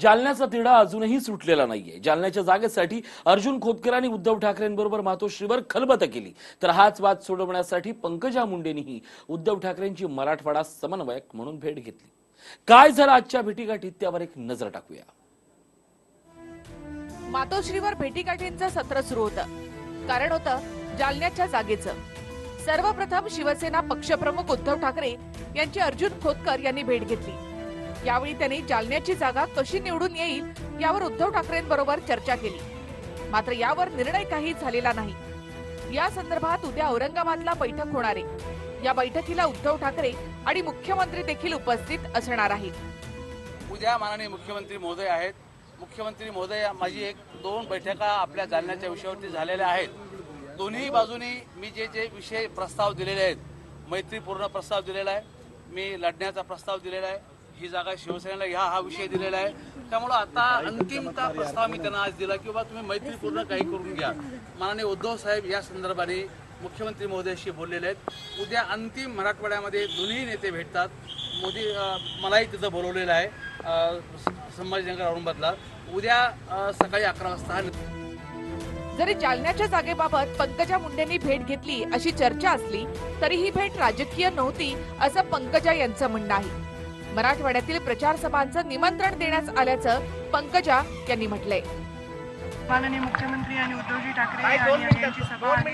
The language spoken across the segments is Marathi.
जालन्याचा तिढा अजूनही सुटलेला नाहीये. जालन्याच्या जागेसाठी अर्जुन खोतकर आणि उद्धव ठाकरेंबरोबर मातोश्रीवर खलबत केली. तर हाच वाद सोडवण्यासाठी पंकजा मुंडेंनीही उद्धव ठाकरेंची मराठवाडा समन्वयक म्हणून भेट घेतली. काय झालं आजच्या भेटीगाठीत त्यावर एक नजर टाकूया. मातोश्रीवर भेटीगाठींचं सत्र सुरू होतं. कारण होतं जालन्याच्या जागेचं. सर्वप्रथम शिवसेना पक्षप्रमुख उद्धव ठाकरे यांची अर्जुन खोतकर यांनी भेट घेतली. यावेळी त्यांनी जालन्याची जागा कशी निवडून येईल यावर उद्धव ठाकरेंबरोबर चर्चा केली. मात्र यावर निर्णय काही झालेला नाही. या संदर्भात उद्या औरंगाबादला बैठक होणार आहे. या बैठकीला उद्धव ठाकरे आणि मुख्यमंत्री देखील उपस्थित असणार आहेत. उद्या माननीय मुख्यमंत्री महोदय आहेत. मुख्यमंत्री महोदय माझी एक दोन बैठका आपल्या जालन्याच्या विषयावरती झालेल्या आहेत. दोन्ही बाजूनी मी जे जे विषय प्रस्ताव दिलेले आहेत मैत्रीपूर्ण प्रस्ताव दिलेला आहे. मी लढण्याचा प्रस्ताव दिलेला आहे. ही जागा शिवसेनेला ह्या हा विषय दिलेला आहे. त्यामुळं आता अंतिमता प्रस्ताव मी त्यांना आज दिला की बाबा तुम्ही मैत्रीपूर्ण काही करून घ्या. माननीय उद्धव साहेब या संदर्भाने मुख्यमंत्री महोदयाशी बोललेले आहेत. उद्या अंतिम मराठवाड्यामध्ये दोन्ही नेते भेटतात. मोदी मलाही तिथं बोलवलेलं आहे संभाजीनगर औरंगाबादला. उद्या सकाळी अकरा वाजता जरी जालन्याच्या जागेबाबत पंकजा मुंडेंनी भेट घेतली अशी चर्चा असली तरी ही भेट राजकीय नव्हती असं पंकजा यांचं म्हणणं आहे. मराठवाड्यातील प्रचार सभांचं निमंत्रण देण्यात आल्याचं पंकजा यांनी म्हटलंय. माननीय मुख्यमंत्री आणि उद्धवजी ठाकरे आणि यांची सभा आहे.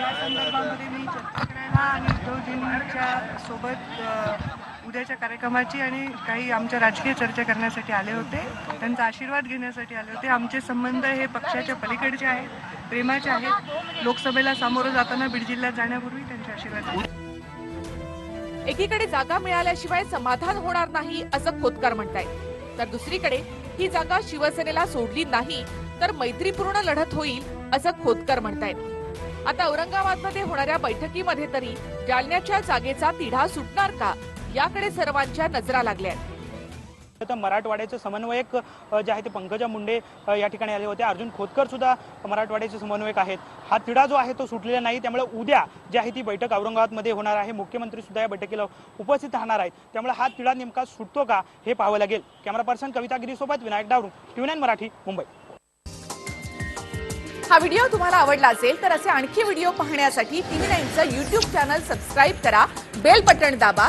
या संदर्भामध्ये मी चर्चा करायला आणि उद्धवजींच्या सोबत उद्याच्या कार्यक्रमाची आणि काही आमच्या राजकीय चर्चा करण्यासाठी आले होते. त्यांचा आशीर्वाद घेण्यासाठी आले होते. आमचे संबंध हे पक्षाच्या पलीकडचे आहेत प्रेमाचे आहेत. लोकसभेला सामोरं जाताना बीड जिल्ह्यात जाण्यापूर्वी त्यांचे आशीर्वाद घेतले. एकीकडे जागा मिळाल्याशिवाय समाधान होणार नाही असं खोतकर म्हणतायत तर दुसरीकडे ही जागा शिवसेनेला सोडली नाही तर मैत्रीपूर्ण लढत होईल असं खोतकर म्हणतायत आता औरंगाबादमध्ये होणाऱ्या बैठकीमध्ये तरी जालन्याच्या जागेचा तिढा सुटणार का याकडे सर्वांच्या नजरा लागल्या आहेत. तर मराठवाड्याचे समन्वयक जे आहे ते पंकजा मुंडे या ठिकाणी आले होते. अर्जुन खोतकर सुद्धा मराठवाड्याचे समन्वयक आहेत. हा तिढा जो आहे तो सुटलेला नाही. त्यामुळे उद्या जी आहे ती बैठक औरंगाबादमध्ये होणार आहे. मुख्यमंत्री सुद्धा या बैठकीला उपस्थित राहणार आहेत. त्यामुळे हा तिढा नेमका सुटतो का हे पाहावं लागेल. कॅमेरा पर्सन कविता गिरीसोबत विनायक डावरू टी मराठी मुंबई. हा व्हिडिओ तुम्हाला आवडला असेल तर असे आणखी व्हिडिओ पाहण्यासाठी टीव्ही नाईनचं युट्यूब चॅनल सबस्क्राईब करा. बेल बटण दाबा.